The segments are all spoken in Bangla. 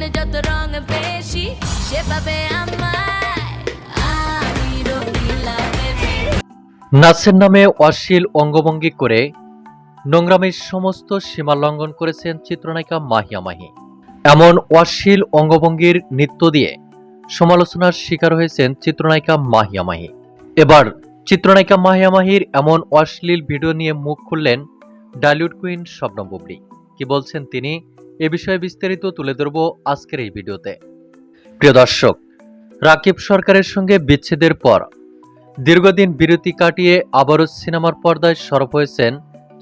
মনে যত রং বেশি নামে অশ্লীল অঙ্গভঙ্গি করে নোংরামের সমস্ত সীমা লঙ্ঘন করেছেন চিত্রনায়িকা মাহিয়া মাহি। এমন অশ্লীল অঙ্গভঙ্গির নৃত্য দিয়ে সমালোচনার শিকার হয়েছেন চিত্রনায়িকা মাহিয়া মাহি। এবার চিত্রনায়িকা মাহিয়া মাহির এমন অশ্লীল ভিডিও নিয়ে মুখ খুললেন ডালিউড কুইন শবনম বুবলি। কি বলছেন তিনি? এ বিষয়ে বিস্তারিত তুলে ধরব আজকের এই ভিডিওতে। প্রিয় দর্শক, রাকিব সরকারের সঙ্গে বিচ্ছেদের পর দীর্ঘদিন বিরতি কাটিয়ে আবারও সিনেমার পর্দায় সরব হয়েছেন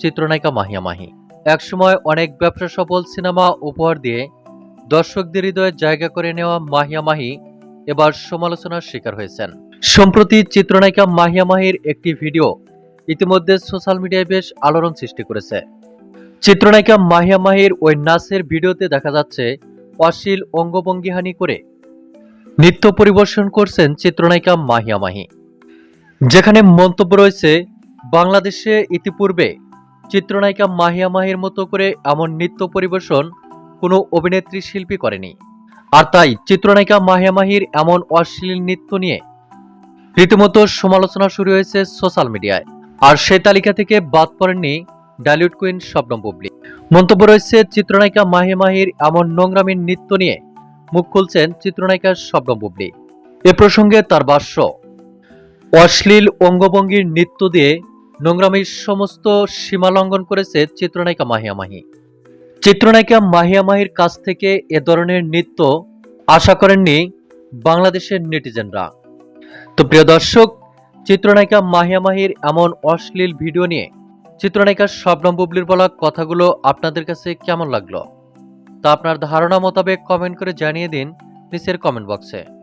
চিত্রনায়িকা মাহিয়া মাহি। একসময় অনেক ব্যবসা সফল সিনেমা উপহার দিয়ে দর্শকদের হৃদয়ে জায়গা করে নেওয়া মাহিয়া মাহি এবার সমালোচনার শিকার হয়েছেন। সম্প্রতি চিত্রনায়িকা মাহিয়া মাহির একটি ভিডিও ইতিমধ্যে সোশ্যাল মিডিয়ায় বেশ আলোড়ন সৃষ্টি করেছে। চিত্রনায়িকা মাহিয়া মাহির ওই নাচের ভিডিওতে দেখা যাচ্ছে অশ্লীল অঙ্গভঙ্গিহানি করে নৃত্য পরিবেশন করছেন চিত্রনায়িকা মাহিয়া মাহি। যেখানে মন্তব্য রয়েছে, বাংলাদেশে ইতিপূর্বে চিত্রনায়িকা মাহিয়া মাহির মতো করে এমন নৃত্য পরিবেশন কোনো অভিনেত্রী শিল্পী করেনি। আর তাই চিত্রনায়িকা মাহিয়া মাহির এমন অশ্লীল নৃত্য নিয়ে রীতিমতো সমালোচনা শুরু হয়েছে সোশ্যাল মিডিয়ায়। আর সে তালিকা থেকে বাদ পড়েননি ডালিউড কুইন শবনম বুবলি। মন্তব্য রয়েছে, চিত্রনায়িকা মাহিয়া মাহির এমন নোংরামির নৃত্য নিয়ে মুখ খুলছেন চিত্রনায়িকা শবনম বুবলি। এ প্রসঙ্গে তার ভাষ্য, অশ্লীল অঙ্গভঙ্গির নৃত্য দিয়ে নোংরামির সমস্ত সীমা লঙ্ঘন করেছে চিত্রনায়িকা মাহিয়া মাহি। চিত্রনায়িকা মাহিয়া মাহির কাছ থেকে এ ধরনের নৃত্য আশা করেননি বাংলাদেশের নেটিজেনরা। তো প্রিয় দর্শক, চিত্রনায়িকা মাহিয়া মাহির এমন অশ্লীল ভিডিও নিয়ে চিত্রনায়িকা শবনম বুবলির বলা কথাগুলো আপনাদের কাছে কেমন লাগল? তা আপনার ধারণা মোতাবেক কমেন্ট করে জানিয়ে দিন নিচের কমেন্ট বক্সে